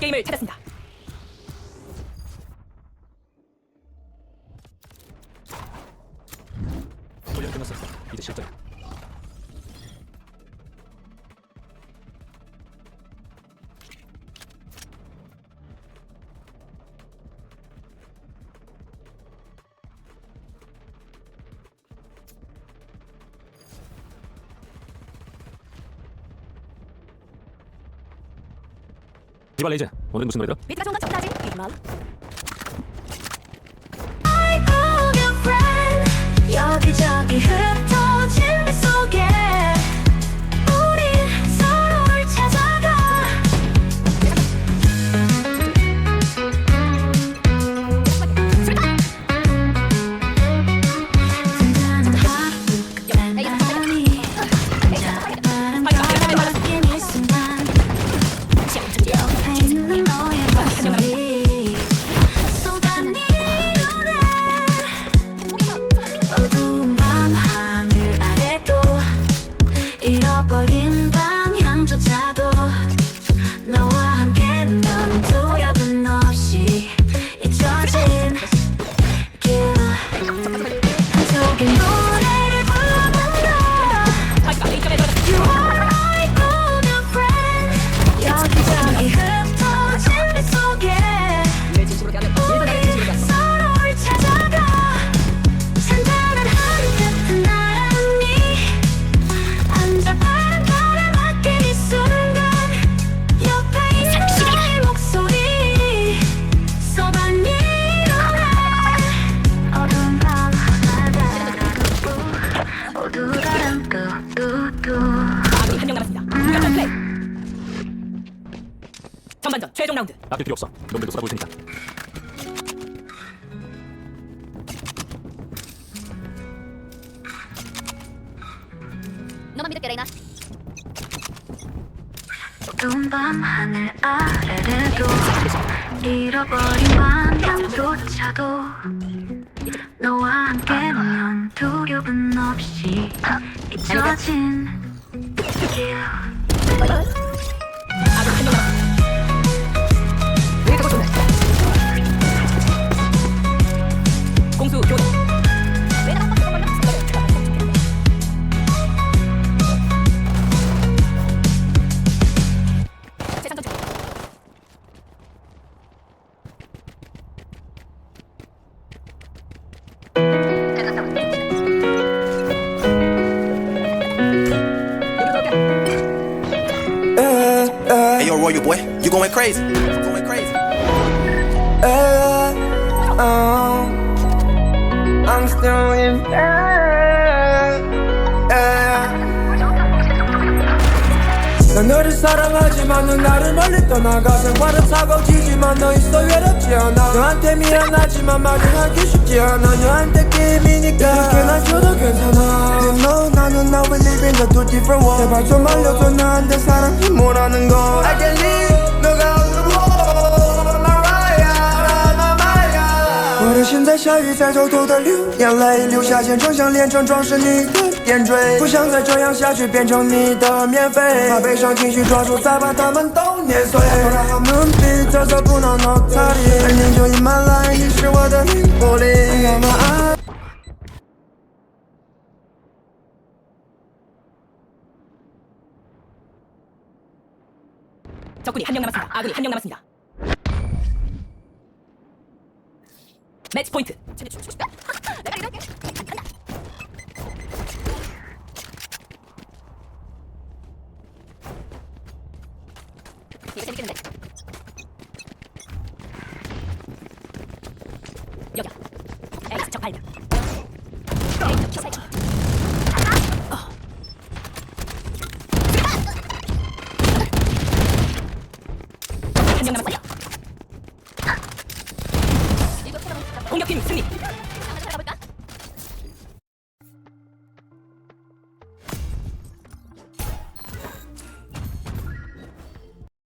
게임을 찾았습니다. 훈련 끝났어. 이제 실전. 이발 레이즈 오늘 무슨 노래죠? 비트가 좋은 건 적당하지. 이만. 여기저기 흩 라운드. 아낄 필요 없어. 놈들도 쏟아볼 테니까. 너만 믿을게 레이나. 어두운 밤 하늘 아래래도 잃어버린 방향조차도 너와 함께면 두려움 없이 잊혀진 길 Hey, yo, Royal boy, you going crazy? You going crazy? Uh, oh, I'm still in bed. 난 너를 사랑하지만 넌 나를 멀리 떠나가 생활은 차가워지지만 너 있어 외롭지 않아 너한테 미안하지만 말을 하기 쉽지 않아 너한테 게임이니까 이렇게 날 줘도 we live in the two different world 제발 좀 알려줘 나한테 사랑이 뭐라는 걸 I can leave 너가 없는 world Mariah Mariah 我的心在下雨，在走脱的流眼泪，流下线，正想练成装饰你的点缀。不想再这样下去，变成你的免费。把悲伤情绪抓住，再把它们都碾碎。我的好눈빛，这色不能 no 다리。而你就 in my life，你是我的灵魂 적군이 한 명 남았습니다. 아군이 한 명 남았습니다. 매치 포인트. 내가 이럴게. 이거 재밌겠는데. 여기야. 에이스 적 발견. 에이스. 한명